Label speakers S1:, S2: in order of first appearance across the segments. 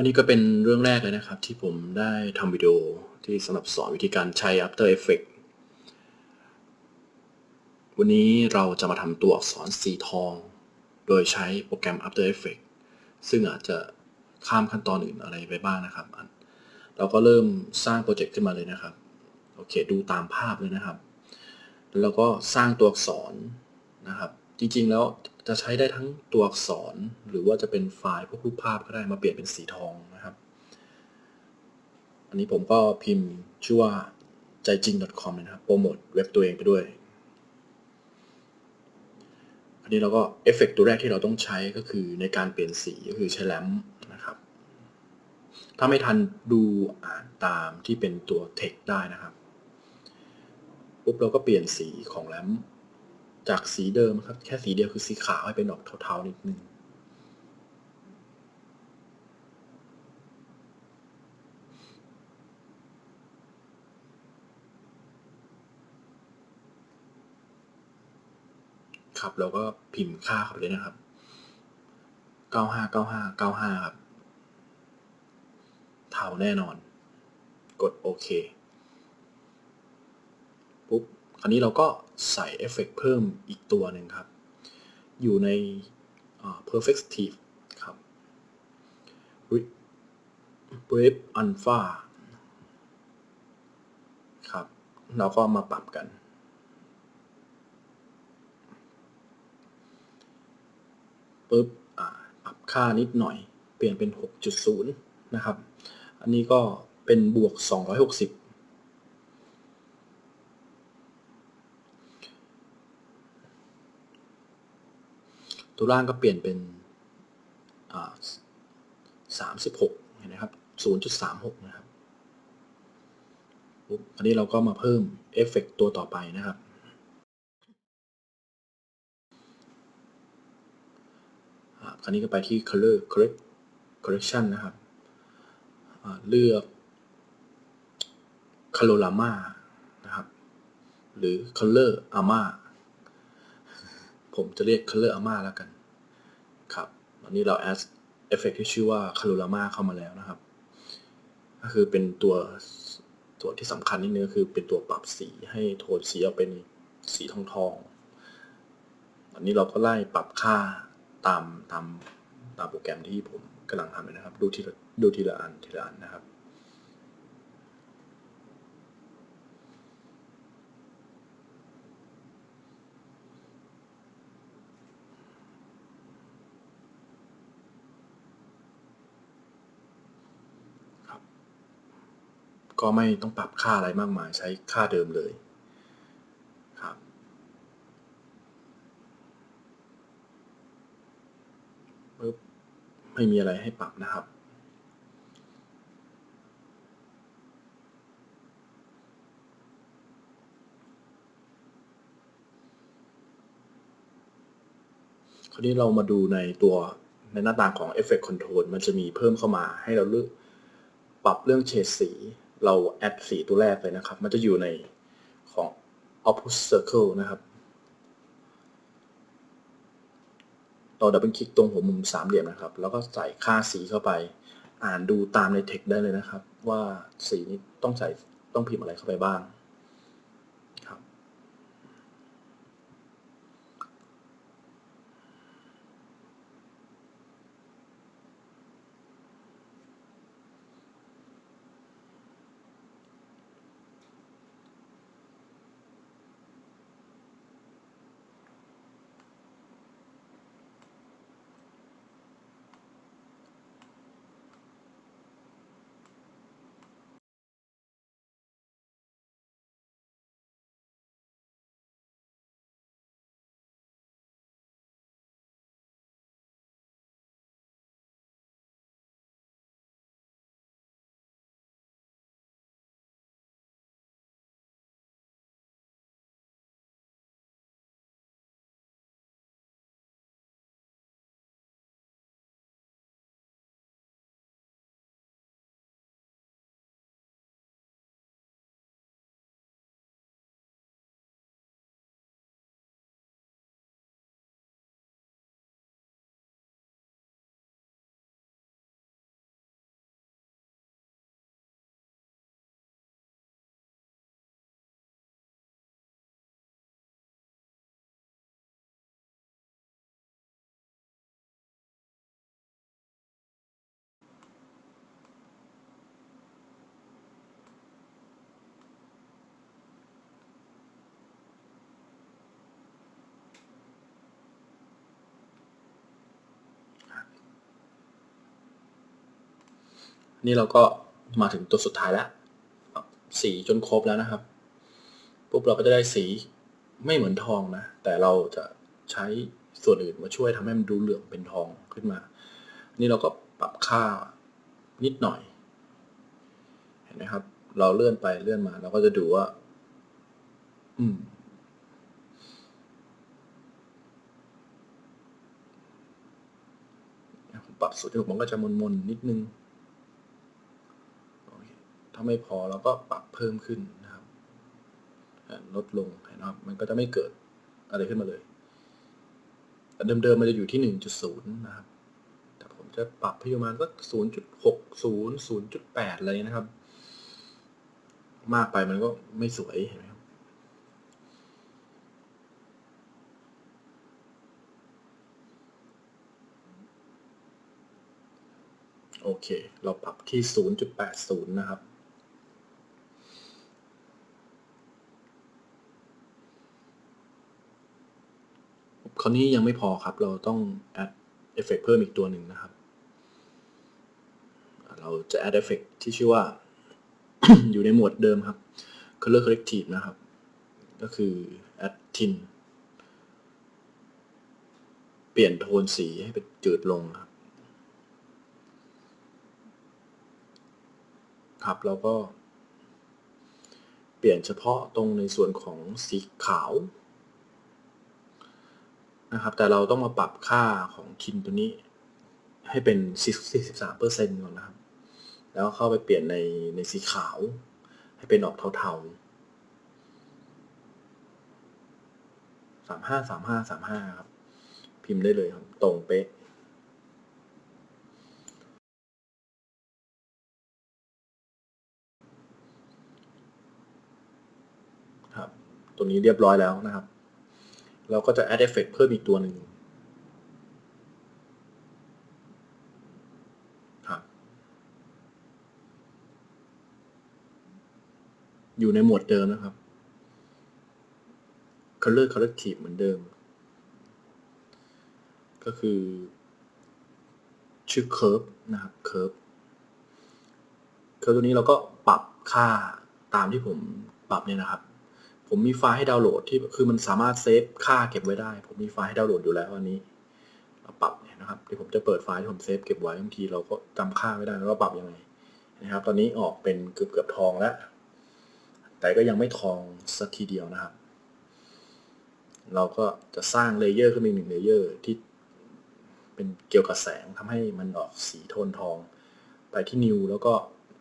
S1: อันนี้ก็เป็นเรื่องแรกเลยนะครับ ที่ผมได้ทำวิดีโอที่สำหรับสอนวิธีการใช้ After Effects วันนี้เราจะมาทำตัวอักษรสีทอง โดยใช้โปรแกรม After Effects ซึ่งอาจจะข้ามขั้นตอนอื่นอะไรไปบ้างนะครับ เราก็เริ่มสร้างโปรเจกต์ขึ้นมาเลยนะครับ โอเค ดูตามภาพเลยนะครับ แล้วเราก็สร้างตัวอักษรนะครับ จริงๆแล้วจะใช้ได้ทั้งตัวอักษร หรือว่าจะเป็นไฟล์พวกรูปภาพก็ได้มาเปลี่ยนเป็นสีทองนะครับ อันนี้ผมก็พิมพ์ชื่อว่าใจจริง .com นะครับโปรโมทเว็บตัวเองไปด้วย อันนี้เราก็เอฟเฟกตัวแรกที่เราต้องใช้ก็คือในการเปลี่ยนสีก็คือใช้แลมนะครับ ถ้าไม่ทันดูอ่านตามที่เป็นตัว text ได้นะครับปุ๊บเราก็เปลี่ยนสีของแลม จากสีเดิมครับ แค่สีเดียวคือสีขาวให้เป็นออกเทาๆนิดนึงครับเราก็พิมพ์ค่าเข้าไปเลยนะครับ 9595 95 ครับ เท่าแน่นอน กดโอเค ปุ๊บ คราวนี้เราก็ ใส่เอฟเฟกเพิ่มอีกตัวหนึ่งครับ อยู่ใน perfective ครับ brave alpha ครับ เราก็มาปรับกันปุ๊บปรับค่านิดหน่อย เปลี่ยนเป็น 6.0 นะครับ อันนี้ก็เป็นบวก 260 ตัวล่างก็เปลี่ยนเป็น36เห็นไหมครับ0.36นะครับอันนี้เราก็มาเพิ่มเอฟเฟกตัวต่อไปนะครับ คราวนี้ก็ไปที่ color correct correction นะครับ เลือก colorama นะครับ หรือ color ama ผมจะเรียก color ama แล้วกัน อันนี้เราแอดเอฟเฟกที่ชื่อว่าคารูลามาเข้ามาแล้วนะครับ ก็คือเป็นตัวตัวที่สำคัญนิดนึงคือเป็นตัวปรับสีให้โทนสีออกเป็นสีทองทองอันนี้เราก็ไล่ปรับค่าตามตามตามโปรแกรมที่ผมกำลังทำนะครับ ดูทีละดูทีละอันทีละอันนะครับ ก็ไม่ต้องปรับค่าอะไรมากมายใช้ค่าเดิมเลยครับปึ๊บไม่มีอะไรให้ปรับนะครับ คราวนี้เรามาดูในตัวในหน้าต่างของ Effect Control มันจะมีเพิ่มเข้ามาให้เราเลือกปรับเรื่องเฉดสี เราแอดสีตัวแรกเลยนะครับ มันจะอยู่ในของ Output Circle นะครับ เราดับเบิลคลิกตรงหัวมุมสามเหลี่ยมนะครับ แล้วก็ใส่ค่าสีเข้าไป อ่านดูตามในเทคได้เลยนะครับ ว่าสีนี้ต้องใส่ต้องพิมพ์อะไรเข้าไปบ้าง นี่เราก็มาถึงตัวสุดท้ายแล้วสีจนครบแล้วนะครับปุ๊บเราก็จะได้สีไม่เหมือนทองนะ แต่เราจะใช้ส่วนอื่นมาช่วยทำให้มันดูเหลืองเป็นทองขึ้นมา นี่เราก็ปรับค่านิดหน่อย เห็นไหมครับ เราเลื่อนไปเลื่อนมาเราก็จะดูว่า อืมปรับสูตรที่หกมันก็จะมนๆนิดนึง ถ้าไม่พอเราก็ปรับเพิ่มขึ้นนะครับลดลงนไหมครับ มันก็จะไม่เกิดอะไรขึ้นมาเลย แต่เดิมๆมันจะอยู่ที่หนึ่งจุดศูนย์นะครับ แต่ผมจะปรับให้ประมาณสักศูนย์จุดหกศูนย์ศูนย์จุดแปดอะไรนะครับ มากไปมันก็ไม่สวยเห็นไหมครับ โอเค เราปรับที่ 0.80 นะครับ คราวนี้ยังไม่พอครับ เราต้อง add effect เพิ่มอีกตัวหนึ่งนะครับ เราจะ add effect ที่ชื่อว่า อยู่ในหมวดเดิมครับ color corrective นะครับ ก็คือ add tint เปลี่ยนโทนสีให้เป็นจืดลงครับ ครับแล้วก็ เปลี่ยนเฉพาะตรงในส่วนของสีขาว นะครับ แต่เราต้องมาปรับค่าของคินตัวนี้ ให้เป็น 43เปอร์เซ็นต์ก่อนนะครับ แล้วเข้าไปเปลี่ยนในในสีขาว ให้เป็นออกเทาๆสามห้าสามห้าสามห้าครับ พิมพ์ได้เลยครับ ตรงเป๊ะครับ ตัวนี้เรียบร้อยแล้วนะครับ เราก็จะ add effect เพิ่มอีกตัวหนึ่งครับอยู่ในหมวดเดิมนะครับ color corrective เหมือนเดิม ก็คือ ชื่อ curve นะครับ curve คือตัวนี้เราก็ปรับค่าตามที่ผมปรับเนี่ยนะครับ ผมมีไฟล์ให้ดาวน์โหลดที่คือมันสามารถเซฟค่าเก็บไว้ได้ ผมมีไฟล์ให้ดาวน์โหลดอยู่แล้วอันนี้เราปรับเนี่ยนะครับที่ผมจะเปิดไฟล์ที่ผมเซฟเก็บไว้บางทีเราก็จำค่าไม่ได้แล้วว่าปรับยังไงนะครับ ตอนนี้ออกเป็นเกือบเกือบทองแล้ว แต่ก็ยังไม่ทองสักทีเดียวนะครับ เราก็จะสร้างเลเยอร์ขึ้นมาอีกหนึ่งเลเยอร์ที่เป็นเกี่ยวกับแสงทำให้มันออกสีโทนทอง ไปที่ new แล้วก็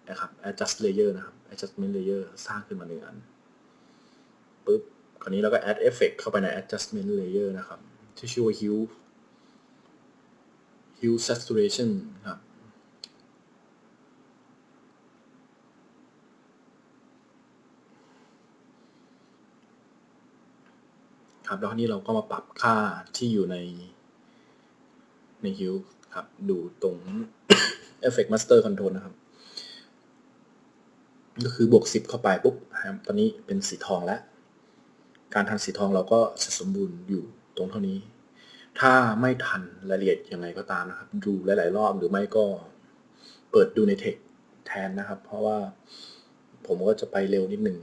S1: นะครับ adjust layer นะครับ adjustment layer สร้างขึ้นมาหนึ่งอัน ปุ๊บ คราวนี้เราก็ add effect เข้าไปใน adjustment layer นะครับ ที่ชื่อว่า hue hue saturation ครับ ครับ แล้วนี้เราก็มาปรับค่าที่อยู่ในใน hue ครับ ดูตรง effect master control นะครับก็คือบวก 10 เข้าไปปุ๊บตอนนี้เป็นสีทองแล้ว การทันสีทองเราก็จะสมบูรณ์อยู่ตรงเท่านี้ ถ้าไม่ทันรายละเอียดยังไงก็ตามนะครับ ดูหลาย ๆ รอบหรือไม่ก็เปิดดูในเทคแทนนะครับ เพราะว่าผมก็จะไปเร็วนิดหนึ่ง